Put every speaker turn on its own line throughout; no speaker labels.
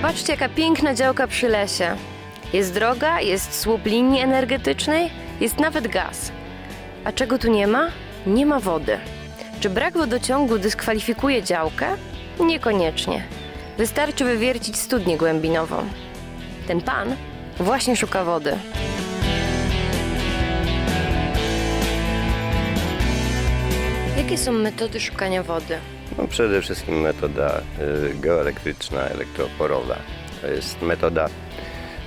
Zobaczcie, jaka piękna działka przy lesie. Jest droga, jest słup linii energetycznej, jest nawet gaz. A czego tu nie ma? Nie ma wody. Czy brak wodociągu dyskwalifikuje działkę? Niekoniecznie. Wystarczy wywiercić studnię głębinową. Ten pan właśnie szuka wody. Jakie są metody szukania wody?
No, przede wszystkim metoda y, geoelektryczna, elektroporowa. To jest metoda,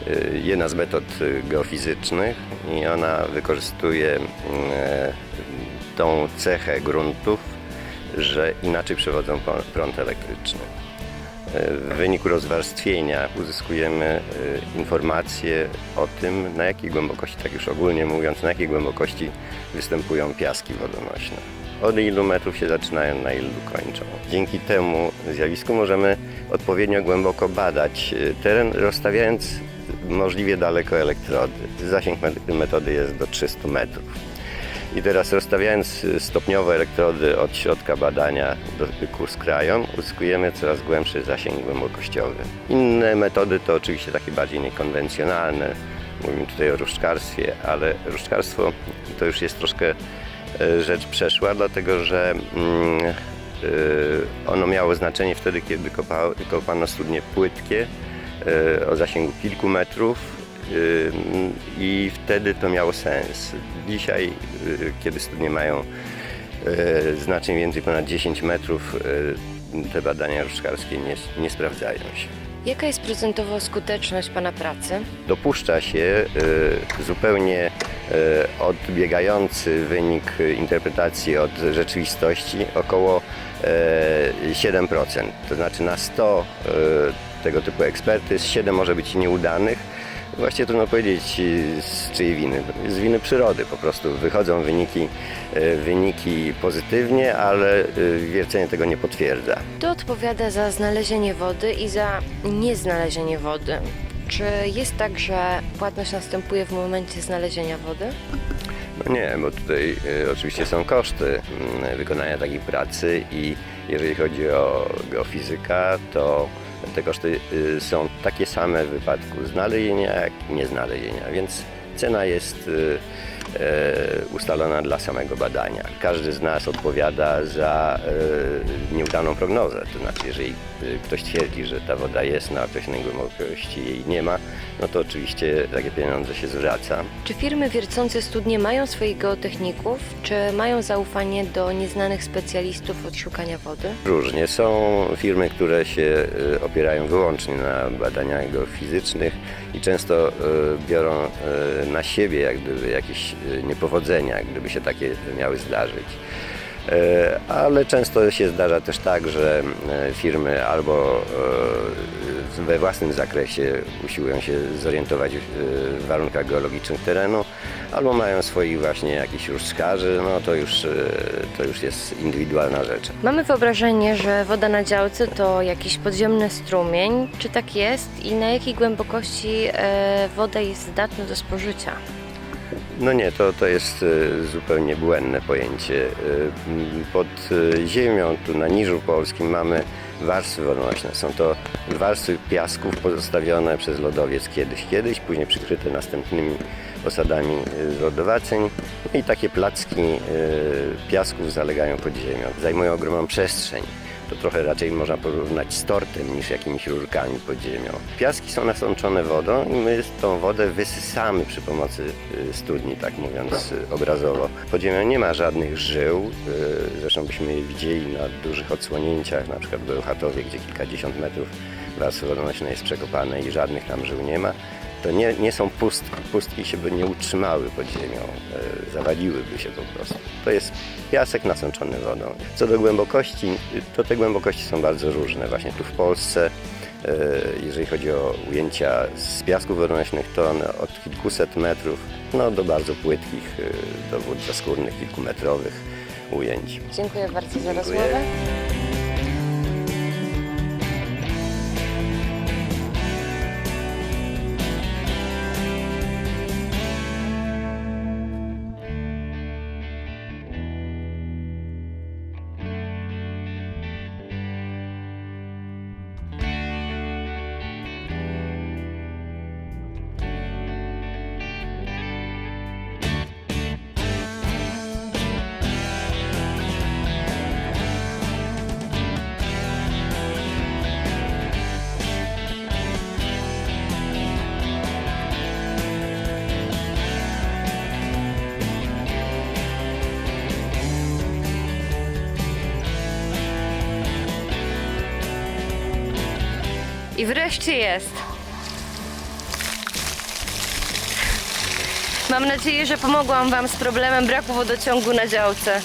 y, jedna z metod y, geofizycznych i ona wykorzystuje tą cechę gruntów, że inaczej przewodzą prąd elektryczny. W wyniku rozwarstwienia uzyskujemy informacje o tym, na jakiej głębokości, tak już ogólnie mówiąc, na jakiej głębokości występują piaski wodonośne. Od ilu metrów się zaczynają, na ilu kończą. Dzięki temu zjawisku możemy odpowiednio głęboko badać y, teren, rozstawiając możliwie daleko elektrody. Zasięg met- metody jest do 300 metrów. I teraz rozstawiając y, stopniowo elektrody od środka badania do ku skrajom, uzyskujemy coraz głębszy zasięg głębokościowy. Inne metody to oczywiście takie bardziej niekonwencjonalne. Mówimy tutaj o różdżkarstwie, ale różdżkarstwo to już jest troszkę rzecz przeszła, dlatego że mm, y, ono miało znaczenie wtedy, kiedy kopało, kopano studnie płytkie e, o zasięgu kilku metrów i wtedy to miało sens. Dzisiaj, kiedy studnie mają znacznie więcej ponad 10 metrów, te badania różdżkarskie nie, nie sprawdzają się.
Jaka jest procentowo skuteczność Pana pracy?
Dopuszcza się zupełnie odbiegający wynik interpretacji od rzeczywistości około y, 7%. To znaczy na 100 y, tego typu ekspertyz 7 może być nieudanych. Właściwie trudno powiedzieć z czyjej winy. Z winy przyrody po prostu wychodzą wyniki, wyniki pozytywnie, ale wiercenie tego nie potwierdza.
Kto odpowiada za znalezienie wody i za nieznalezienie wody? Czy jest tak, że płatność następuje w momencie znalezienia wody?
No nie, bo tutaj y, oczywiście są koszty mm, wykonania takiej pracy i jeżeli chodzi o geofizyka, to te koszty y, są takie same w wypadku znalezienia jak i nieznalezienia, więc cena jest y, ustalona dla samego badania. Każdy z nas odpowiada za e, nieudaną prognozę, to znaczy jeżeli y, ktoś twierdzi, że ta woda jest na określonej głębokości, jej nie ma, no to oczywiście takie pieniądze się zwraca.
Czy firmy wiercące studnie mają swoich geotechników, czy mają zaufanie do nieznanych specjalistów od szukania wody?
Różnie. Są firmy, które się opierają wyłącznie na badaniach geofizycznych i często biorą na siebie jak gdyby jakieś y, niepowodzenia, gdyby się takie miały zdarzyć. E, Ale często się zdarza też tak, że e, firmy albo e, we własnym zakresie usiłują się zorientować w warunkach geologicznych terenu, albo mają swoich właśnie jakichś różdżkarzy, no to już, to już jest indywidualna rzecz.
Mamy wyobrażenie, że woda na działce to jakiś podziemny strumień. Czy tak jest i na jakiej głębokości woda jest zdatna do spożycia?
No nie, to, to jest e, zupełnie błędne pojęcie. M, Pod e, ziemią, tu na Niżu Polskim mamy warstwy wodonośne. Są to warstwy piasków pozostawione przez lodowiec kiedyś, kiedyś, później przykryte następnymi osadami lodowaceń i takie placki piasków zalegają pod ziemią. Zajmują ogromną przestrzeń. To trochę raczej można porównać z tortem niż jakimiś rurkami pod ziemią. Piaski są nasączone wodą i my tą wodę wysysamy przy pomocy y, studni, tak mówiąc y, obrazowo. Pod ziemią nie ma żadnych żył, y, zresztą byśmy je widzieli na dużych odsłonięciach, na przykład w Bełchatowie, gdzie kilkadziesiąt metrów warstwy wodonośnej jest przekopane i żadnych tam żył nie ma. To nie, nie są pustki, pustki się by nie utrzymały pod ziemią, y, zawaliłyby się po prostu. To jest piasek nasączony wodą. Co do głębokości, to te głębokości są bardzo różne. Właśnie tu w Polsce, e, jeżeli chodzi o ujęcia z piasków wodonośnych, to one od kilkuset metrów no, do bardzo płytkich, e, do wód zaskórnych, kilkumetrowych ujęć.
Dziękuję bardzo za rozmowę. I wreszcie jest. Mam nadzieję, że pomogłam Wam z problemem braku wodociągu na działce.